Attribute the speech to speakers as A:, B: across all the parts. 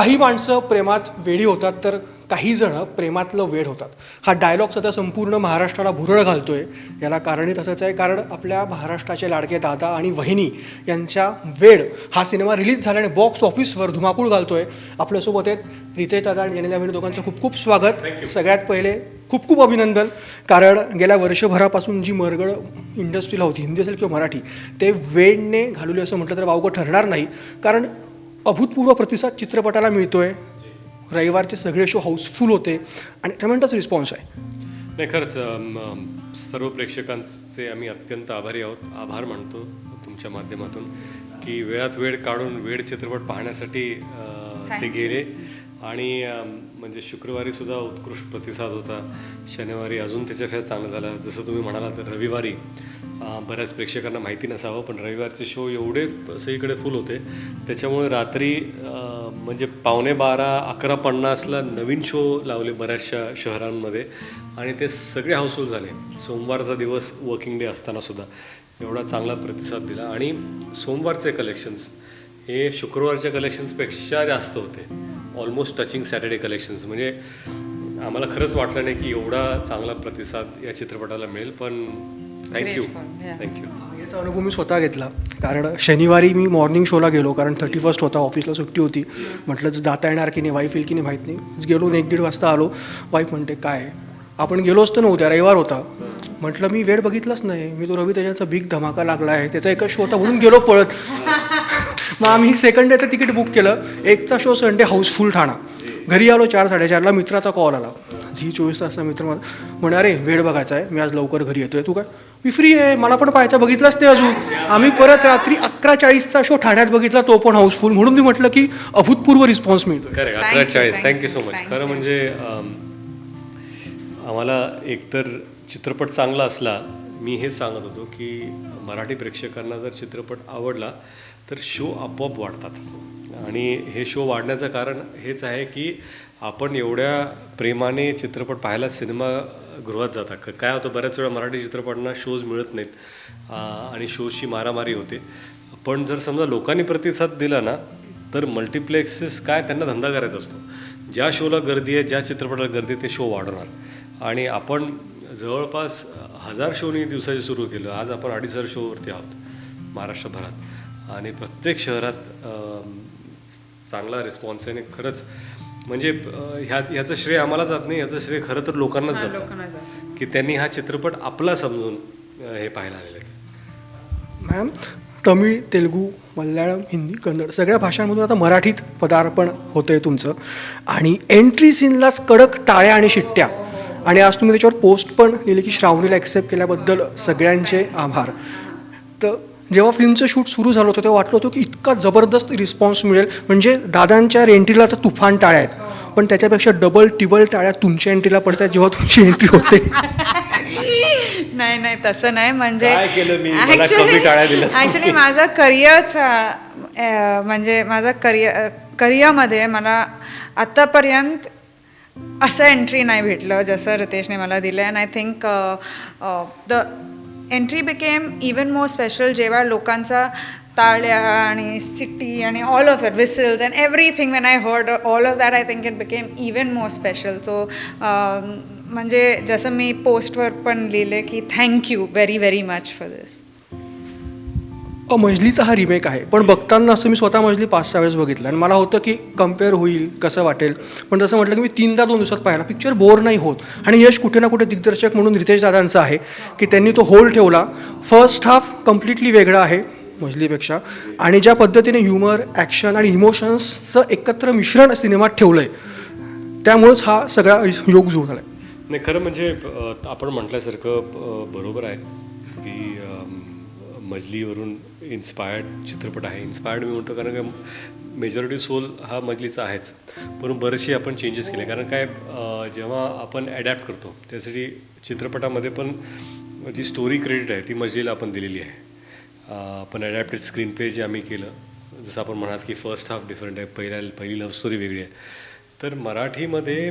A: काही माणसं प्रेमात वेडी होतात तर काही जण प्रेमातलं वेड होतात. हा डायलॉग सध्या संपूर्ण महाराष्ट्राला भुरळ घालतोय. याला कारणही तसंच आहे कारण आपल्या महाराष्ट्राचे लाडके दादा आणि वहिनी यांच्या वेड हा सिनेमा रिलीज झाल्याने बॉक्स ऑफिसवर धुमाकूळ घालतोय. आपल्यासोबत आहेत रितेश दादा आणि जनेला वहिनी दोघांचं खूप खूप स्वागत. सगळ्यात पहिले खूप खूप अभिनंदन कारण गेल्या वर्षभरापासून जी मरगळ इंडस्ट्रीला होती हिंदी असेल किंवा मराठी ते वेडने घालवली असं म्हटलं तर वावगं ठरणार नाही. कारण अभूतपूर्व प्रतिसाद चित्रपटाला मिळतोय. रविवारचे सगळे शो हाऊसफुल होते आणि ट्रमेंटस रिस्पॉन्स आहे.
B: नाही खरंच सर्व प्रेक्षकांचे आम्ही अत्यंत आभारी आहोत. आभार मानतो तुमच्या माध्यमातून की वेळात वेळ काढून वेळ चित्रपट पाहण्यासाठी ते गेले. आणि म्हणजे शुक्रवारी सुद्धा उत्कृष्ट प्रतिसाद होता. शनिवारी अजून त्याच्यापेक्षा चांगलं झालं. जसं तुम्ही म्हणालात तर रविवारी बऱ्याच प्रेक्षकांना माहिती नसावं पण रविवारचे शो एवढे सगळीकडे फुल होते. त्याच्यामुळे रात्री म्हणजे पावणे बारा अकरा पन्नासला नवीन शो लावले बऱ्याचशा शहरांमध्ये आणि ते सगळे हाऊसफुल झाले. सोमवारचा दिवस वर्किंग डे असताना सुद्धा एवढा चांगला प्रतिसाद दिला. आणि सोमवारचे कलेक्शन्स हे शुक्रवारच्या कलेक्शन्सपेक्षा जास्त होते. ऑलमोस्ट टचिंग सॅटर्डे कलेक्शन्स म्हणजे आम्हाला खरंच वाटलं नाही की एवढा चांगला प्रतिसाद या चित्रपटाला मिळेल पण थँक्यू थँक्यू
A: याचा अनुभव मी स्वतः घेतला. कारण शनिवारी मी मॉर्निंग शोला गेलो कारण थर्टी फर्स्ट होता ऑफिसला सुट्टी होती. म्हटलं जर जाता येणार की नाही वाईफ येईल की नाही माहीत नाही. गेलो एक दीड वाजता आलो. वाईफ म्हणते काय? आपण गेलो असतो ना उद्या रविवार होता. म्हटलं मी वेळ बघितलाच नाही. मी तो रवी त्याच्याचा बिग धमाका लागला आहे. त्याचा एकच शो होता म्हणून गेलो पळत. मग आम्ही सेकंड डेचं तिकीट बुक केलं. एकचा show Sunday house full Thane घरी आलो चार साडेचारला मित्राचा कॉल आला. झी चोवीस तासचा मित्र म्हणे अरे वेळ बघायचा आहे. मी आज लवकर घरी येतोय. तू काय? मी फ्री आहे. मला पण पाहायचा. बघितलाच नाही अजून. आम्ही परत रात्री अकरा चाळीसचा शो ठाण्यात बघितला. तो पण हाऊसफुल म्हणून मी म्हटलं की अभूतपूर्व रिस्पॉन्स मिळतो
B: करेक्ट अकरा चाळीस. थँक्यू सो मच खरं. म्हणजे आम्हाला एकतर चित्रपट चांगला असला मी हेच सांगत होतो की मराठी प्रेक्षकांना जर चित्रपट आवडला तर शो आपोआप वाढतात. आणि हे शो वाढण्याचं कारण हेच आहे की आपण एवढ्या प्रेमाने चित्रपट पाहायला गृहात जाता. क- काय होतं बऱ्याच वेळा मराठी चित्रपटांना शोज मिळत नाहीत आणि शोजची मारामारी होते. पण जर समजा लोकांनी प्रतिसाद दिला ना तर मल्टिप्लेक्सेस काय त्यांना धंदा करायचा असतो. ज्या शोला गर्दी आहे ज्या चित्रपटाला गर्दी आहे ते शो वाढवणार आणि आपण जवळपास हजार शोनी दिवसाचे सुरू केलं. आज आपण अडीच हजार शोवरती आहोत महाराष्ट्रभरात. आणि प्रत्येक शहरात चांगला रिस्पॉन्स आहे आणि खरंच म्हणजे ह्या ह्याचं श्रेय आम्हाला जात नाही याचं श्रेय खरं तर लोकांनाच
C: लोकांना
B: जातं. की त्यांनी हा चित्रपट आपला समजून हे पाहायला आलेले आहेत.
A: मॅम तमिळ तेलुगू मल्याळम हिंदी कन्नड सगळ्या भाषांमधून आता मराठीत पदार्पण होतं आहे तुमचं. आणि एंट्री सीनलाच कडक टाळ्या आणि शिट्ट्या. आणि आज तुम्ही त्याच्यावर पोस्ट पण लिहिली की श्रावणीला ॲक्सेप्ट केल्याबद्दल सगळ्यांचे आभार. तर जेव्हा फिल्मचं शूट सुरू झालं होतं तेव्हा वाटलं होतं की इतका जबरदस्त रिस्पॉन्स मिळेल. म्हणजे दादांच्या एंट्रीला तर तुफान टाळ्या आहेत. पण त्याच्यापेक्षा डबल टिबल टाळ्या तुमच्या एंट्रीला पडतात जेव्हा तुमची एंट्री होते.
C: नाही नाही तसं नाही. म्हणजे. ॲक्च्युली माझा करिअरचा म्हणजे माझा करिअर करिअरमध्ये मला आत्तापर्यंत असं एंट्री नाही भेटलं जसं रितेशने मला दिलं and I think the entry became even more special जेव्हा लोकांचा ताळ्या आणि सिटी आणि all of it whistles and everything when I heard all of that I think it became even more special so म्हणजे जसं मी पोस्टवर पण लिहिले की thank you very very much for this
A: मजलीचा हा रिमेक आहे. पण बघताना असं मी स्वतः मजली पाच सहा वेळेस बघितलं. आणि मला होतं की कंपेअर होईल कसं वाटेल. पण जसं म्हटलं की मी तीनदा दोन दिवसात पाहिला. पिक्चर बोर नाही होत. आणि यश कुठे ना कुठे दिग्दर्शक म्हणून रितेश दादांचं आहे की त्यांनी तो होल ठेवला. फर्स्ट हाफ कम्प्लिटली वेगळा आहे मजलीपेक्षा आणि ज्या पद्धतीने ह्युमर ॲक्शन आणि इमोशन्सचं एकत्र मिश्रण सिनेमात ठेवलं आहे त्यामुळंच हा सगळा योग जुळून आला
B: नाही खरं म्हणजे आपण म्हटल्यासारखं बरोबर आहे की मजलीवरून इन्स्पायर्ड चित्रपट आहे. इन्स्पायर्ड मी म्हणतो कारण का मेजॉरिटी सोल हा मजलीचा आहेच. पण बरेचसे आपण चेंजेस केले. कारण काय जेव्हा आपण ॲडॅप्ट करतो त्यासाठी चित्रपटामध्ये पण जी स्टोरी क्रेडिट आहे ती मजलीला आपण दिलेली आहे. आपण ॲडॅप्टेड स्क्रीन प्ले जे आम्ही केलं जसं आपण म्हणाल की फर्स्ट हाफ डिफरंट आहे पहिल्या पहिली लव्ह स्टोरी वेगळी आहे. तर मराठीमध्ये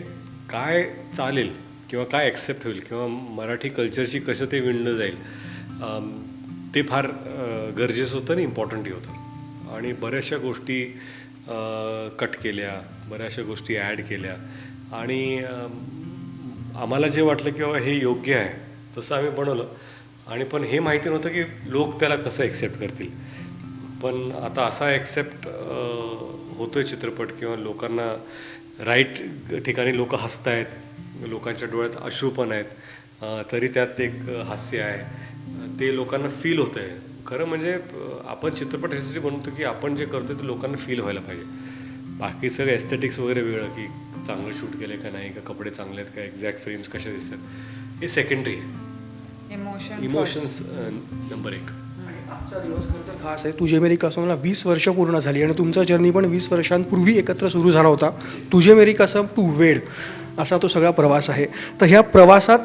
B: काय चालेल किंवा काय ॲक्सेप्ट होईल किंवा मराठी कल्चरशी कसं ते विणलं जाईल ते फार गरजेचं होतं आणि इम्पॉर्टंटही होतं. आणि बऱ्याचशा गोष्टी कट केल्या बऱ्याचशा गोष्टी ॲड केल्या. आणि आम्हाला जे वाटलं की बाबा हे योग्य आहे तसं आम्ही बनवलं. आणि पण हे माहिती नव्हतं की लोक त्याला कसं ॲक्सेप्ट करतील. पण आता असा एक्सेप्ट होतोय चित्रपट किंवा लोकांना राईट ठिकाणी लोक हसत आहेत लोकांच्या डोळ्यात अश्रू पण आहेत तरी त्यात एक हास्य आहे. ते लोकांना फील होतं आहे खरं म्हणजे आपण चित्रपट ह्यासाठी बनवतो की आपण जे करतो ते लोकांना फील व्हायला पाहिजे. बाकी सगळं एस्थेटिक्स वगैरे वेगळं की चांगलं शूट केलं का नाही का कपडे चांगले आहेत का एक्झॅक्ट फ्रेम्स कशा दिसतात हे सेकंडरी आहे.
C: इमोशन
B: इमोशन्स नंबर एक.
A: आणि आजचा दिवस खरं तर खास आहे तुझे मेरी कसम मला वीस वर्ष पूर्ण झाली आणि तुमचा जर्नी पण वीस वर्षांपूर्वी एकत्र सुरू झाला होता. तुझे मेरी कसम तू वेड असा तो सगळा प्रवास आहे. तर ह्या प्रवासात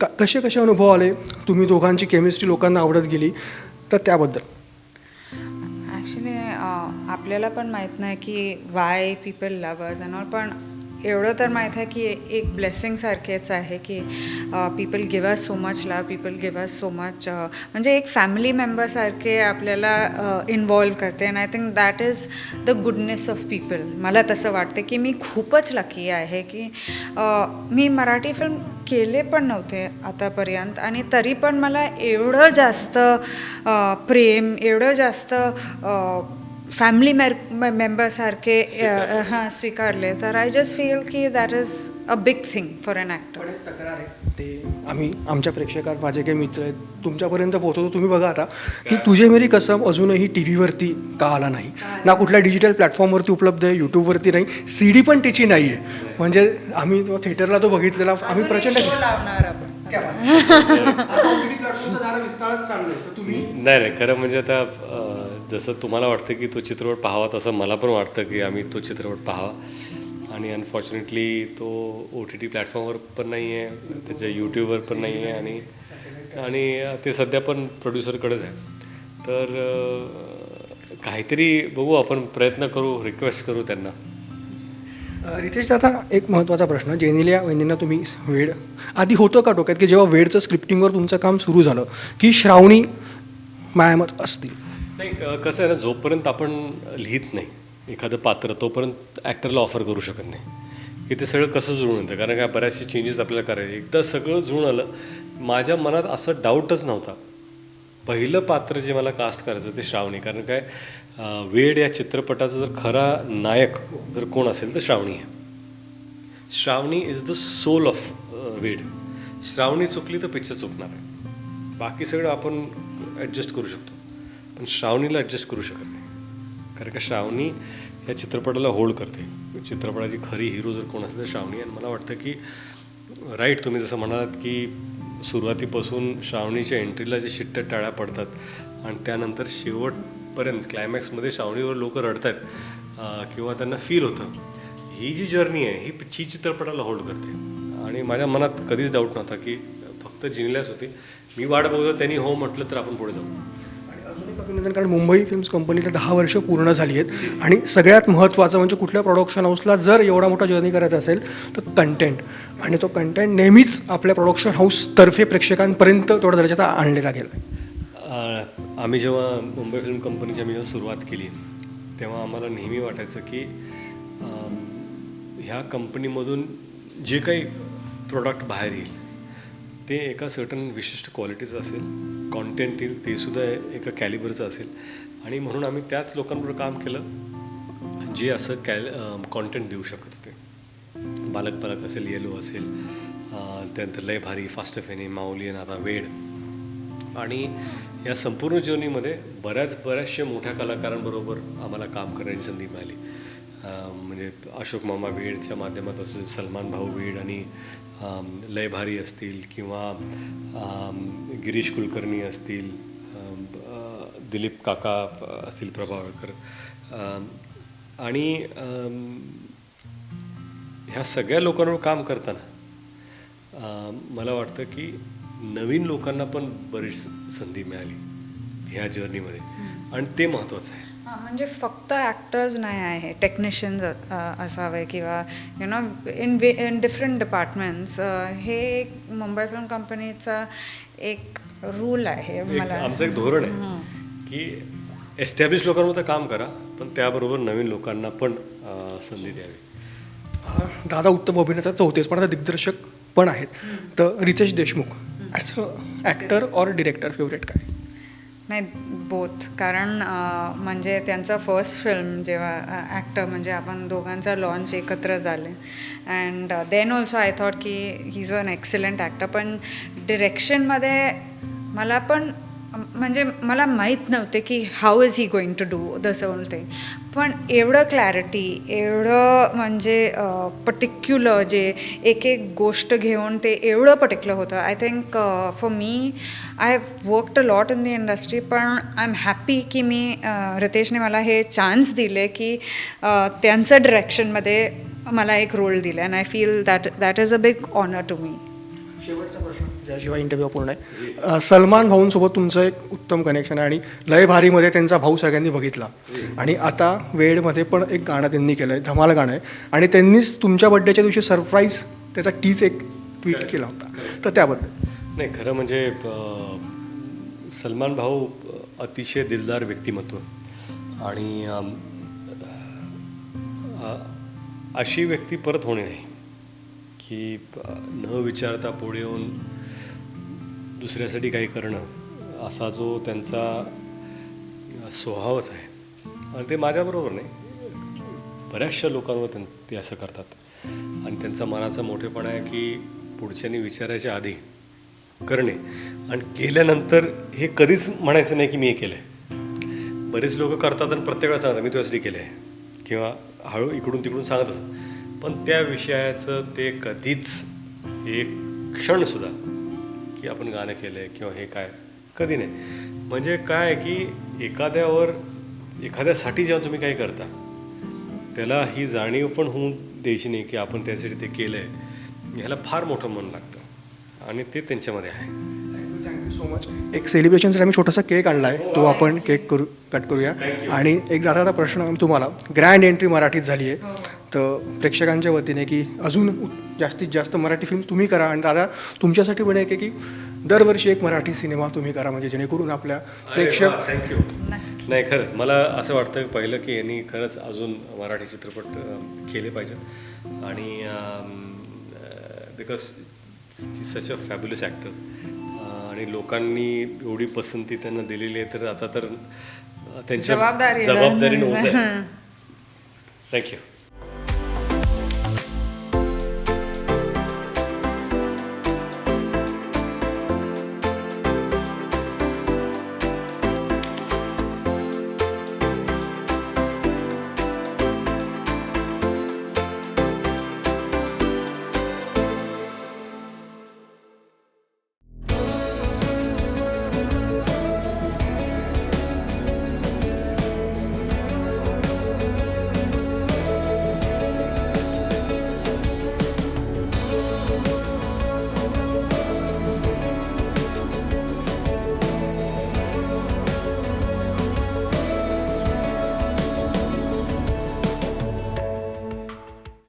A: क कसे कसे अनुभव आले? तुम्ही दोघांची केमिस्ट्री लोकांना आवडत गेली तर त्याबद्दल.
C: ॲक्च्युली आपल्याला पण माहीत नाही की why people lovers and all पण एवढं तर माहीत आहे की एक ब्लेसिंगसारखेच आहे की people give us so much love people give us so much म्हणजे एक फॅमिली मेंबरसारखे आपल्याला इन्वॉल्व करते. And I think that is the goodness of people मला तसं वाटते की मी खूपच लकी आहे की मी मराठी फिल्म केले पण नव्हते आतापर्यंत. आणि तरी पण मला एवढं जास्त प्रेम एवढं जास्त फॅमिली मेर मेंबरसारखे हां स्वीकारले. तर आय जस्ट फील की that is a big thing for an actor
A: तक्रार आहे. ते आम्ही आमच्या प्रेक्षकात माझे काही मित्र आहेत तुमच्यापर्यंत पोहोचवतो. तुम्ही बघा आता की तुझे मेरी कसम अजूनही टी व्हीवरती का आला नाही? ना कुठल्या डिजिटल प्लॅटफॉर्मवरती उपलब्ध आहे यूट्यूबवरती नाही सी डी पण तिची नाही. आहे म्हणजे आम्ही तो थिएटरला तो बघितलेला आम्ही प्रचंड
C: लावणार आपण.
B: नाही नाही खरं म्हणजे आता जसं तुम्हाला वाटतं की तो चित्रपट पाहावा तसं मला पण वाटतं की आम्ही तो चित्रपट पाहावा. आणि अनफॉर्च्युनेटली तो ओ टी टी प्लॅटफॉर्मवर पण नाही आहे त्याच्या यूट्यूबवर पण नाही आहे आणि आणि ते सध्या पण प्रोड्युसरकडेच आहे. तर काहीतरी बघू आपण प्रयत्न करू रिक्वेस्ट करू त्यांना.
A: रितेश दादा एक महत्त्वाचा प्रश्न. जेनिलिया वहिनींना तुम्ही वेड आधी होतं का डोक्यात की जेव्हा वेडचं स्क्रिप्टिंगवर तुमचं काम सुरू झालं की श्रावणी मायामच असतील?
B: नाही कसं आहे ना जोपर्यंत आपण लिहित नाही एखादं पात्र तोपर्यंत ॲक्टरला ऑफर करू शकत नाही. की ते सगळं कसं जुळून येतं? कारण काय बऱ्याचशे चेंजेस आपल्याला करायचे. एकदा सगळं जुळून आलं माझ्या मनात असं डाऊटच नव्हता. पहिलं पात्र जे मला कास्ट करायचं ते श्रावणी. कारण काय वेड या चित्रपटाचा जर खरा नायक जर कोण असेल तर श्रावणी आहे. Shravani is the soul of Ved. Shravani चुकली तर पिक्चर चुकणार आहे. बाकी सगळं आपण ॲडजस्ट करू शकतो. पण श्रावणीला ॲडजस्ट करू शकत नाही. कारण का श्रावणी या चित्रपटाला होल्ड करते. चित्रपटाची खरी हिरो जर कोण असेल तर श्रावणी आणि मला वाटतं की राईट तुम्ही जसं म्हणालात की सुरुवातीपासून श्रावणीच्या एंट्रीला जे शिट्ट्या टाळ्या पडतात आणि त्यानंतर शेवट शेवटपर्यंत क्लायमॅक्समध्ये श्रावणीवर लोक रडत आहेत किंवा त्यांना फील होतं. ही जी जर्नी आहे ही ही चित्रपटाला होल्ड करते. आणि माझ्या मनात कधीच डाऊट नव्हता की फक्त जिंकल्याच होती. मी वाट बघतो त्यांनी हो म्हटलं तर आपण पुढे जाऊ.
A: अभिनंदन कारण मुंबई फिल्म्स कंपनीला दहा वर्ष पूर्ण झाली आहेत. आणि सगळ्यात महत्त्वाचं म्हणजे कुठल्या प्रोडक्शन हाऊसला जर एवढा मोठा जर्नी करायचा असेल तर कंटेंट आणि तो कंटेंट नेहमीच आपल्या प्रोडक्शन हाऊसतर्फे प्रेक्षकांपर्यंत तेवढा दर्जाचा आणलेला गेला
B: आम्ही जेव्हा मुंबई फिल्म कंपनीची आम्ही जेव्हा सुरुवात केली तेव्हा आम्हाला नेहमी वाटायचं की ह्या कंपनीमधून जे काही प्रोडक्ट बाहेर येईल ते एका सर्टन विशिष्ट क्वालिटीचं असेल कॉन्टेंट येईल ते सुद्धा एका कॅलिबरचं असेल. आणि म्हणून आम्ही त्याच लोकांबरोबर काम केलं जे असं कॅल कॉन्टेंट देऊ शकत होते. बालक पालक असेल येलो असेल त्यानंतर लय भारी फास्ट फेने माऊली नादा आता वेड. आणि या संपूर्ण जर्नीमध्ये बऱ्याच बऱ्याचशा मोठ्या कलाकारांबरोबर आम्हाला काम करण्याची संधी मिळाली. म्हणजे अशोक मामा वेडच्या माध्यमातून असेल सलमान भाऊ वेड आणि लयभारी लय भारी असतील किंवा गिरीश कुलकर्णी असतील दिलीप काका असतील प्रभावळकर. आणि ह्या सगळ्या लोकांवर काम करताना मला वाटतं की नवीन लोकांना पण बरीच संधी मिळाली ह्या जर्नीमध्ये आणि ते महत्त्वाचं आहे.
C: हां, म्हणजे फक्त ॲक्टर्स नाही आहे टेक्निशियन्स असावे किंवा you know in way in different departments हे एक मुंबई फिल्म कंपनीचा एक रूल आहे
B: एक
C: मला.
B: आमचं एक धोरण आहे की एस्टॅब्लिश लोकांमध्ये काम करा पण त्याबरोबर नवीन लोकांना पण संधी द्यावी.
A: दादा उत्तम अभिनेता तर होतेच पण आता दिग्दर्शक पण आहेत. तर Riteish Deshmukh as a actor or director favourite काय?
C: नाही बोथ कारण म्हणजे त्यांचा फर्स्ट फिल्म जेव्हा ॲक्टर म्हणजे आपण दोघांचा लॉन्च एकत्र झाले. And then also I thought की he is an excellent actor पण डिरेक्शनमध्ये मला पण म्हणजे मला माहीत नव्हते की how is he going to do the soul thing पण एवढं क्लॅरिटी एवढं म्हणजे पर्टिक्युलर जे एक एक गोष्ट घेऊन ते एवढं पर्टिक्युलर होतं. I think for me I have worked a lot in the industry पण आय एम हॅपी की मी रितेशने मला हे चान्स दिले की त्यांचं डिरेक्शनमध्ये मला एक रोल दिला. And I feel that that is a big honour to me
A: शेवटचा प्रश्न. त्याशिवाय इंटरव्ह्यू पूर्ण आहे. सलमान भाऊंसोबत तुमचं एक उत्तम कनेक्शन आहे आणि लय भारीमध्ये त्यांचा भाऊ सगळ्यांनी बघितला. आणि आता वेडमध्ये पण एक गाणं त्यांनी केलं आहे धमाल गाणं आहे. आणि त्यांनीच तुमच्या बड्डेच्या दिवशी सरप्राईज त्याचा टीच एक ट्विट केला होता. तर त्याबद्दल.
B: नाही खरं म्हणजे सलमान भाऊ अतिशय दिलदार व्यक्तिमत्व. आणि अशी व्यक्ती परत होणे नाही. की न विचारता पुढे येऊन दुसऱ्यासाठी काही करणं असा जो त्यांचा स्वभावच आहे. आणि ते माझ्याबरोबर नाही. बऱ्याचशा लोकांवर त्यां ते असं करतात. आणि त्यांचा मनाचा मोठेपणा आहे की पुढच्यानी विचारायच्या आधी करणे. आणि केल्यानंतर हे कधीच म्हणायचं नाही की मी हे केलं आहे बरेच लोक करतात आणि प्रत्येक वेळा सांगतात मी तुझ्यासाठी केलं आहे किंवा हळू इकडून तिकडून सांगत असतात. पण त्या विषयाचं ते कधीच एक क्षणसुद्धा की आपण गाणं केलं आहे किंवा हे काय? कधी नाही. म्हणजे काय आहे की एखाद्यावर एखाद्यासाठी जेव्हा तुम्ही काही करता त्याला ही जाणीव पण होऊन द्यायची नाही की आपण त्यासाठी ते केलं आहे ह्याला फार मोठं मन लागतं. आणि ते त्यांच्यामध्ये आहे.
A: थँक्यू सो मच एक सेलिब्रेशनसाठी आम्ही छोटासा केक आणला आहे तो आपण केक करू कट करूया. आणि एक जाता जाता प्रश्न तुम्हाला. ग्रँड एंट्री मराठीत झाली आहे तर प्रेक्षकांच्या वतीने की अजून जास्तीत जास्त मराठी फिल्म तुम्ही करा. आणि दादा तुमच्यासाठी पण एक आहे की दरवर्षी एक मराठी सिनेमा तुम्ही करा म्हणजे जेणेकरून आपल्या प्रेक्षक
B: थँक्यू नाही खरंच. मला असं वाटतं पहिलं की यांनी खरंच अजून मराठी चित्रपट केले पाहिजेत. आणि because such a fabulous actor आणि लोकांनी एवढी पसंती त्यांना दिलेली आहे तर आता तर त्यांच्या
C: जबाबदारी
B: थँक्यू